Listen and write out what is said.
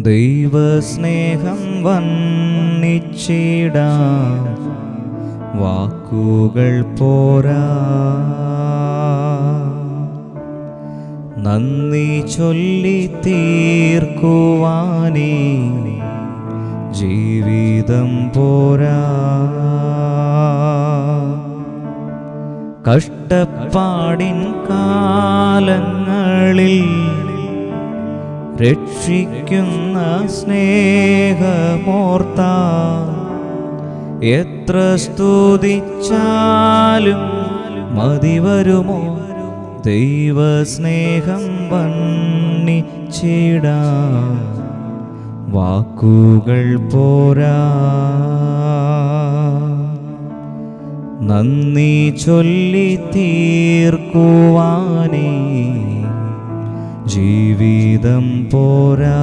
ദൈവസ്നേഹം വന്നിച്ചിടാം വാക്കുകൾ പോരാ. നന്ദി ചൊല്ലി തീർക്കുവാനേ. ജീവിതം പോരാ. കഷ്ടപ്പാടിൻ കാലങ്ങളിൽ രക്ഷിക്കുന്ന സ്നേഹമോർത്ത എത്ര സ്തുതിച്ചാലും മതി വരുമോ? ദൈവസ്നേഹം വന്നിച്ചിടാ വാക്കുകൾ പോരാ. നന്ദി ചൊല്ലി തീർക്കുവാനേ. ജീവിതം പോരാ.